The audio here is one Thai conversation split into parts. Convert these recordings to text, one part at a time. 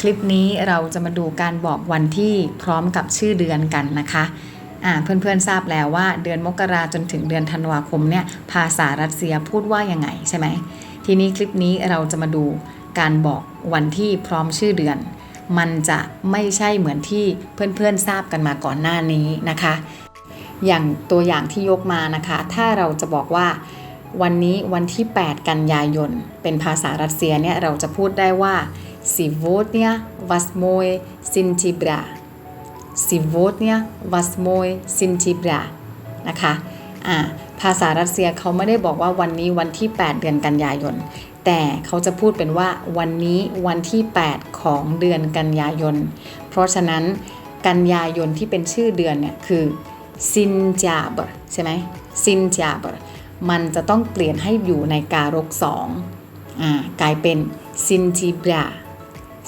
คลิปนี้เราจะมาดูการบอกวันที่พร้อมกับชื่อเดือนกันนะคะเพื่อนๆทราบแล้วว่าเดือนมกราจนถึงเดือนธันวาคมเนี่ยภาษารัสเซียพูดว่ายังไงใช่ไหมทีนี้คลิปนี้เราจะมาดูการบอกวันที่พร้อมชื่อเดือน มันจะไม่ใช่เหมือนที่เพื่อนๆทราบกันมาก่อนหน้านี้นะคะ อย่างตัวอย่างที่ยกมานะคะ ถ้าเราจะบอกว่าวันนี้วันที่ 8 กันยายน เป็นภาษารัสเซียเนี่ยเราจะพูดได้ว่า сегодня 8 сентября сегодня 8 сентября นะคะอ่าภาษารัสเซียเขาไม่ได้บอกว่าวันนี้วันที่ 8 เดือนกันยายน แต่เขาจะพูดเป็นว่าวันนี้วันที่ 8 ของเดือนกันยายน เพราะฉะนั้นกันยายนที่เป็นชื่อเดือนเนี่ยคือ ซินจาบใช่ไหมซินจาบมันจะต้องเปลี่ยนให้อยู่ในการกสองอ่ากลายเป็นซินจิบรา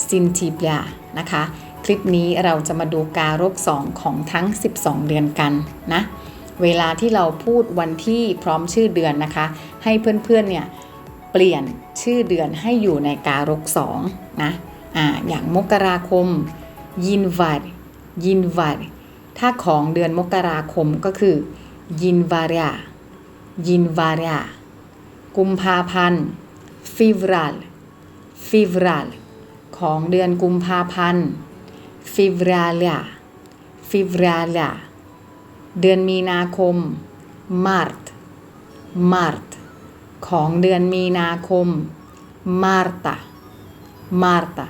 ซินจิบรานะคะ คลิปนี้เราจะมาดูการกสองของทั้ง 12 เดือนกันนะ เวลาที่เราพูดวันที่พร้อมชื่อเดือนนะคะ ให้เพื่อนๆเนี่ยเปลี่ยนชื่อเดือนให้อยู่ในการกสองนะอ่าอย่างมกราคม ยินวาดยินวาดถ้าของเดือนมกราคมก็คือ ยินวารียยินวารียกุมภาพันธ์ฟิวรัลฟิวรัล ของเดือนกุมภาพันธ์ฟิวราเลียฟิวราเลียเดือนมีนาคมมาร์ตมาร์ตของเดือนมีนาคมมาร์ตามาร์ตา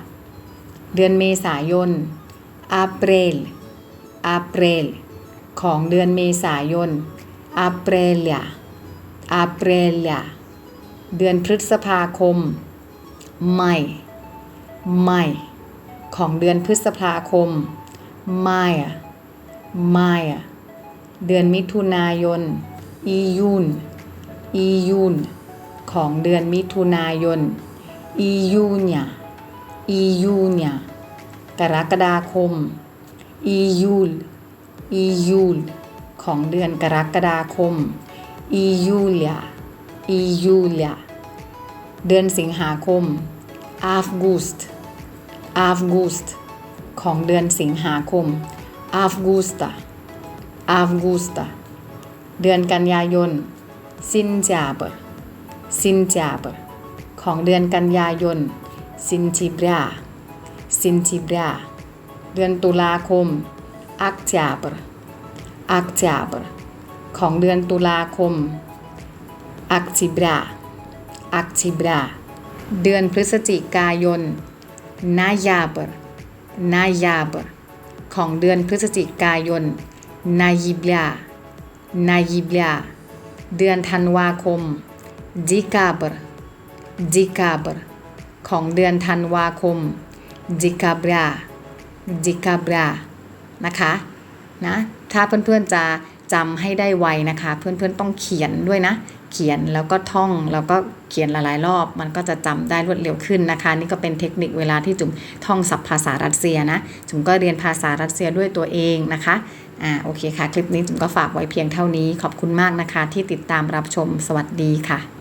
เดือนเมษายน a p r i l a p r i l ของเดือนเมษายน Aprilia Aprilia เดือนพฤษภาคมไม่ ไม่ของเดือนพฤษภาคม ไม่อะไม่อะเดือนมิถุนายน อียุน อียุน ของเดือนมิถุนายน อียูเนียอียูเนียกรกฎาคม อียูล อียูล ของเดือนกรกฎาคม อียูเลีย อียูเลีย เดือนสิงหาคมอาฟกูสต์ อาฟกูสต์ของเดือนสิงหาคมอาฟกูสตาอาฟกูสตาเดือนกันยายนซินจาเบอร์ซินจาเบอร์ของเดือนกันยายนซินจิบราซินจิบราเดือนตุลาคมอักจาเบรอักจาเบรของเดือนตุลาคมอักจิบราอักจิบราเดือนพฤศจิกายน นายาบรนายาบรของเดือนพฤศจิกายนนายิบลานายิบลาเดือนธันวาคมดิกาบรดิกาบรของเดือนธันวาคมดิกาบราดิกาบรานะคะนะถ้าเพื่อนๆจะจำให้ได้ไวนะคะ เพื่อนๆต้องเขียนด้วยนะ เขียนแล้วก็ท่องแล้วก็เขียนหลายๆ รอบ มันก็จะจำได้รวดเร็วขึ้นนะคะ นี่ก็เป็นเทคนิคเวลาที่จุ๋มท่องศัพท์ภาษารัสเซียนะ จุ๋มก็เรียนภาษารัสเซียด้วยตัวเองนะคะอ่าโอเคค่ะ คลิปนี้จุ๋มก็ฝากไว้เพียงเท่านี้ ขอบคุณมากนะคะ ที่ติดตามรับชมสวัสดีค่ะ